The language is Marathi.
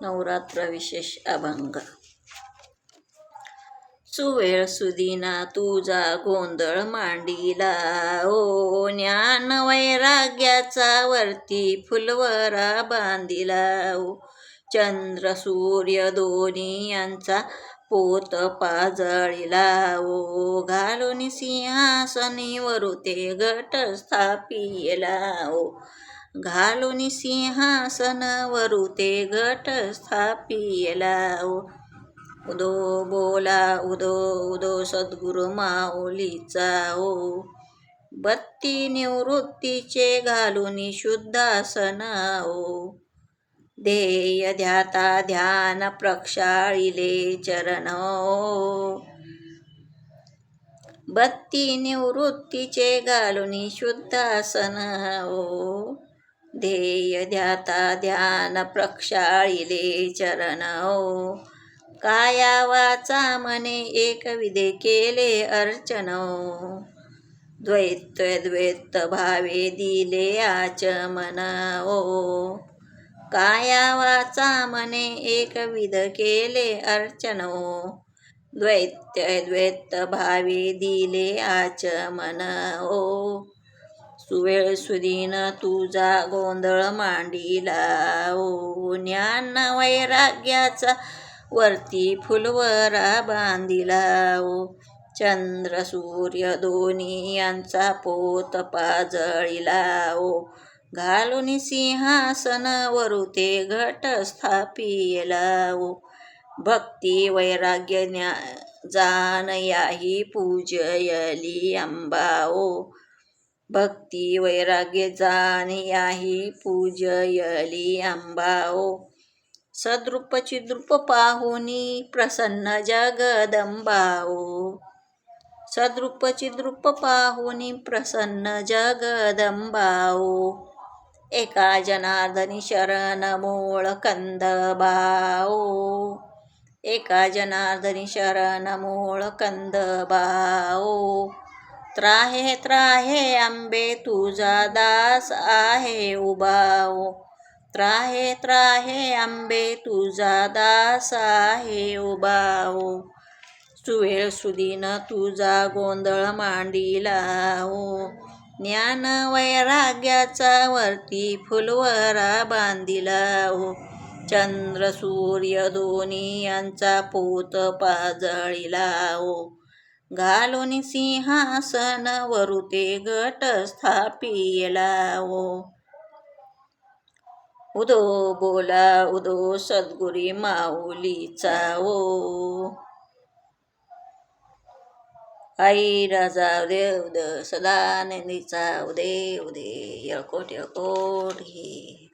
नवरात्र विशेष अभंग. सुवेळ सुदिना तुझा गोंधळ मांडीला ओ ज्ञान वैराग्याचा वरती फुलवरा बांधिला ओ चंद्र सूर्य दोन्ही यांचा पोत पाजळीला ओ घालून सिंहासनी वरुते गट स्थापिला ओ घालून सिंहासन वरुते घट स्थापिला उदो बोला उदो उदो सद्गुरु माऊलीचा ओ. बत्ती निवृत्तीचे घालून शुद्धासन ओ. ध्येय ध्याता ध्यान प्रक्षाळिले चरण ओ. बत्ती निवृत्तीचे घालून शुद्धासन ओ. ध्येय ध्याता ध्यान प्रक्षाळिले चरण ओ काया वाचा मने एक विधे केले अर्चन हो. द्वैत द्वैत भावे दिले आचमन ओ काया वाचा मने एक विध केले अर्चन द्वैत द्वैत भावे दिले आचमन ओ सुवेळ सुदीन तुझा गोंधळ मांडीला. ओ ज्ञान वैराग्याचा वरती फुलवरा बांधिला. ओ चंद्र सूर्य दोन्ही यांचा पोत पाजळीला. ओ घालून सिंहासन वरुते घट स्थापिला. ओ भक्ती वैराग्य ज्ञा जान याही पूजयली अंबा. ओ भक्ती वैराग्य जाणयाही पूजयली अंबाओ सद्रुपची द्रुप पाहुनी प्रसन्न जगदंबाओ सद्रुपची द्रुप पाहुनी प्रसन्न जगदंबाओ एका जनार्दनी शरण मूळ कंदबाओ एका जनार्दनी शरण मूळ कंदबाओ त्राहे त्राहे आंबे तुझा दास आहे उबाओ त्राहे त्राहे आंबे तुझा दास आहे उबाओ सुवेळ सुदीन तुझा गोंधळ मांडीला ओ ज्ञान वैराग्याचा वरती फुलवरा बांधिला ओ चंद्र सूर्य दोन्ही यांचा पोत पाजळीला ओ घालून सिंहासन वरुते गट स्थापिला ओ उदो बोला उदो सद्गुरी माऊलीचा ओ आई राजा उदे उद सदानंदीचा उदे उदे यळकोट यळकोट हे